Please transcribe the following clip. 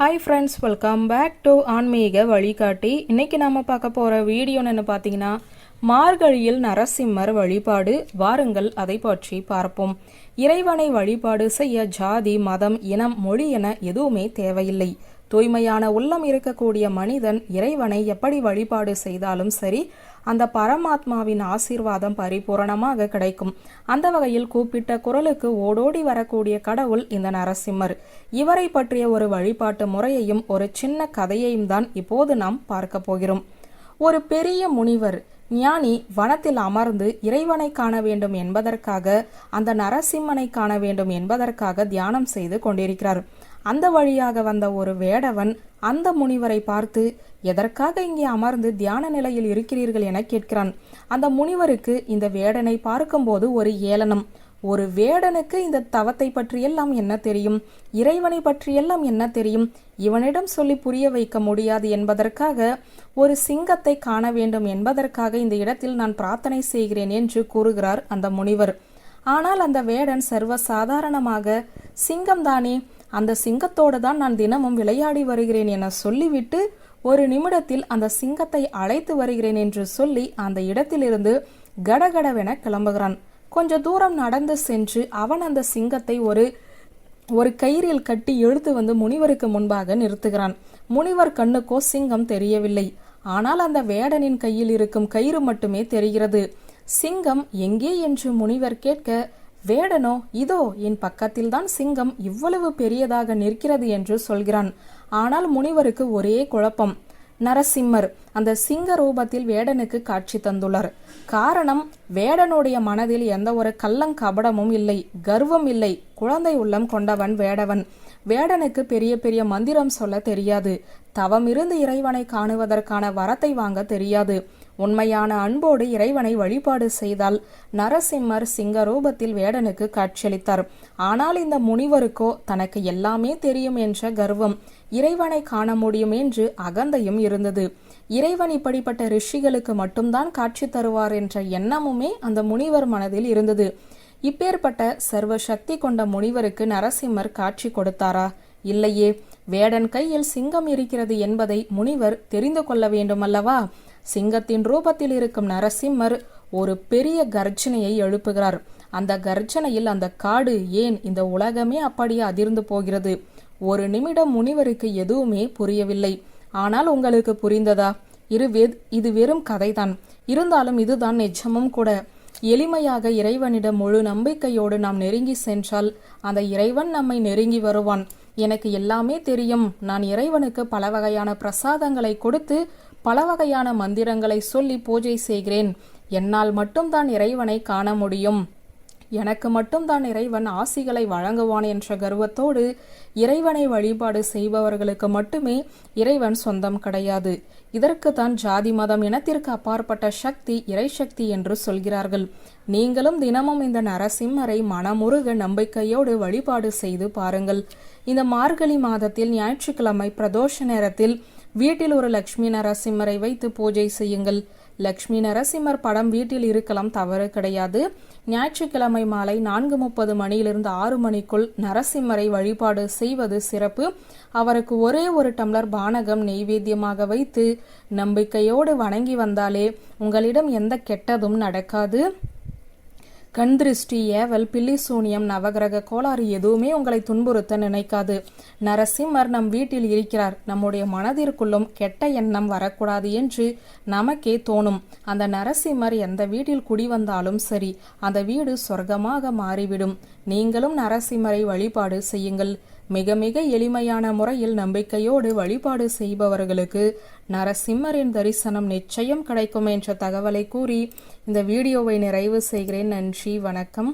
Hi friends welcome back to ஆன்மீக வழிகாட்டி. இன்னைக்கு நாம பார்க்க போற வீடியோன்னு பார்த்தீங்கன்னா மார்கழியில் நரசிம்மர் வழிபாடு வாருங்கள் அதை பற்றி பார்ப்போம். இறைவனை வழிபாடு செய்ய ஜாதி மதம் இனம் மொழி என எதுவுமே தேவையில்லை. தூய்மையான உள்ளம் இருக்கக்கூடிய மனிதன் இறைவனை எப்படி வழிபாடு செய்தாலும் சரி அந்த பரமாத்மாவின் ஆசீர்வாதம் பரிபூரணமாக கிடைக்கும். அந்த வகையில் கூப்பிட்ட குரலுக்கு ஓடோடி வரக்கூடிய கடவுள் இந்த நரசிம்மர். இவரை பற்றிய ஒரு வழிபாட்டு முறையையும் ஒரு சின்ன கதையையும் தான் இப்போது நாம் பார்க்க போகிறோம். ஒரு பெரிய முனிவர் ஞானி வனத்தில் அமர்ந்து இறைவனை காண வேண்டும் என்பதற்காக அந்த நரசிம்மனை காண வேண்டும் என்பதற்காக தியானம் செய்து கொண்டிருக்கிறார். அந்த வழியாக வந்த ஒரு வேடவன் அந்த முனிவரை பார்த்து எதற்காக இங்கே அமர்ந்து தியான நிலையில் இருக்கிறீர்கள்? என கேட்கிறான். அந்த முனிவருக்கு இந்த வேடனை பார்க்கும்போது ஒரு ஏளனம். ஒரு வேடனுக்கு இந்த தவத்தை பற்றியெல்லாம் என்ன தெரியும்? இறைவனை பற்றியெல்லாம் என்ன தெரியும்? இவனிடம் சொல்லி புரிய வைக்க முடியாது என்பதற்காக ஒரு சிங்கத்தை காண வேண்டும் என்பதற்காக இந்த இடத்தில் நான் பிரார்த்தனை செய்கிறேன் என்று கூறுகிறார் அந்த முனிவர். ஆனால் அந்த வேடன் சர்வ சாதாரணமாக சிங்கம் தானே அந்த சிங்கத்தோடு தான் நான் தினமும் விளையாடி வருகிறேன் என சொல்லிவிட்டு ஒரு நிமிடத்தில் அந்த சிங்கத்தை அழைத்து வருகிறேன் என்று சொல்லி அந்த இடத்திலிருந்து கடகடவென கிளம்புகிறான். கொஞ்ச தூரம் நடந்து சென்று அவன் அந்த சிங்கத்தை ஒரு ஒரு கயிறில் கட்டி இழுத்து வந்து முனிவருக்கு முன்பாக நிறுத்துகிறான். முனிவர் கண்ணுக்கோ சிங்கம் தெரியவில்லை. ஆனால் அந்த வேடனின் கையில் இருக்கும் கயிறு மட்டுமே தெரிகிறது. சிங்கம் எங்கே? என்று முனிவர் கேட்க வேடனோ இதோ என் பக்கத்தில்தான் சிங்கம் இவ்வளவு பெரியதாக நிற்கிறது என்று சொல்கிறான். ஆனால் முனிவருக்கு ஒரே குழப்பம். நரசிம்மர் அந்த சிங்க ரூபத்தில் வேடனுக்கு காட்சி தந்துள்ளார். காரணம் வேடனுடைய மனதில் எந்த ஒரு கள்ளங்கபடமும் இல்லை கர்வம் இல்லை. குழந்தை உள்ளம் கொண்டவன் வேடவன். வேடனுக்கு பெரிய பெரிய மந்திரம் சொல்ல தெரியாது. தவம் இருந்து இறைவனை காணுவதற்கான வரத்தை வாங்க தெரியாது. உண்மையான அன்போடு இறைவனை வழிபாடு செய்தால் நரசிம்மர் சிங்க ரூபத்தில் வேடனுக்கு காட்சியளித்தார். ஆனால் இந்த முனிவருக்கோ தனக்கு எல்லாமே தெரியும் என்ற கர்வம் இறைவனை காண முடியும் என்று அகந்தையும் இருந்தது. இறைவன் இப்படிப்பட்ட ரிஷிகளுக்கு மட்டும்தான் காட்சி தருவார் என்ற எண்ணமுமே அந்த முனிவர் மனதில் இருந்தது. இப்பேற்பட்ட சர்வ சக்தி கொண்ட முனிவருக்கு நரசிம்மர் காட்சி கொடுத்தாரா? இல்லையே. வேடன் கையில் சிங்கம் இருக்கிறது என்பதை முனிவர் தெரிந்து கொள்ள வேண்டுமல்லவா? சிங்கத்தின் ரூபத்தில் இருக்கும் நரசிம்மர் ஒரு பெரிய கர்ஜனையை எழுப்புகிறார். அந்த கர்ஜனையில் அந்த காடு ஏன் இந்த உலகமே அப்படியே அதிர்ந்து போகிறது? ஒரு நிமிடம் முனிவருக்கு எதுவுமே புரியவில்லை. ஆனால் உங்களுக்கு புரிந்ததா? இரு இது வெறும் கதைதான். இருந்தாலும் இதுதான் நிஜமும் கூட. எளிமையாக இறைவனிடம் முழு நம்பிக்கையோடு நாம் நெருங்கி சென்றால் அந்த இறைவன் நம்மை நெருங்கி வருவான். எனக்கு எல்லாமே தெரியும். நான் இறைவனுக்கு பல வகையான பிரசாதங்களை கொடுத்து பல வகையான மந்திரங்களை சொல்லி பூஜை செய்கிறேன். என்னால் மட்டும்தான் இறைவனை காண முடியும். எனக்கு மட்டும்தான் இறைவன் ஆசிகளை வழங்குவான் என்ற கர்வத்தோடு இறைவனை வழிபாடு செய்பவர்களுக்கு மட்டுமே இறைவன் சொந்தம் கிடையாது. இதற்கு தான் ஜாதி மதம் இனத்திற்கு அப்பாற்பட்ட சக்தி இறை சக்தி என்று சொல்கிறார்கள். நீங்களும் தினமும் இந்த நரசிம்மரை மனமுருக நம்பிக்கையோடு வழிபாடு செய்து பாருங்கள். இந்த மார்கழி மாதத்தில் ஞாயிற்றுக்கிழமை பிரதோஷ நேரத்தில் வீட்டில் ஒரு லக்ஷ்மி நரசிம்மரை வைத்து பூஜை செய்யுங்கள். லக்ஷ்மி நரசிம்மர் படம் வீட்டில் இருக்கலாம் தவறு கிடையாது. ஞாயிற்றுக்கிழமை மாலை நான்கு முப்பது மணியிலிருந்து ஆறு மணிக்குள் நரசிம்மரை வழிபாடு செய்வது சிறப்பு. அவருக்கு ஒரே ஒரு டம்ளர் பானகம் நெய்வேத்தியமாக வைத்து நம்பிக்கையோடு வணங்கி வந்தாலே உங்களிடம் எந்த கெட்டதும் நடக்காது. கண் திருஷ்டி ஏவல் பில்லி சூனியம் நவகிரக கோளாறு எதுவுமே உங்களை துன்புறுத்த நினைக்காது. நரசிம்மர் நம் வீட்டில் இருக்கிறார். நம்முடைய மனதிற்குள்ளும் கெட்ட எண்ணம் வரக்கூடாது என்று நமக்கே தோணும். அந்த நரசிம்மர் எந்த வீட்டில் குடி வந்தாலும் சரி அந்த வீடு சொர்க்கமாக மாறிவிடும். நீங்களும் நரசிம்மரை வழிபாடு செய்யுங்கள். மிக மிக எளிமையான முறையில் நம்பிக்கையோடு வழிபாடு செய்பவர்களுக்கு நரசிம்மரின் தரிசனம் நிச்சயம் கிடைக்கும் என்ற தகவலை கூறி இந்த வீடியோவை நிறைவு செய்கிறேன். நன்றி வணக்கம்.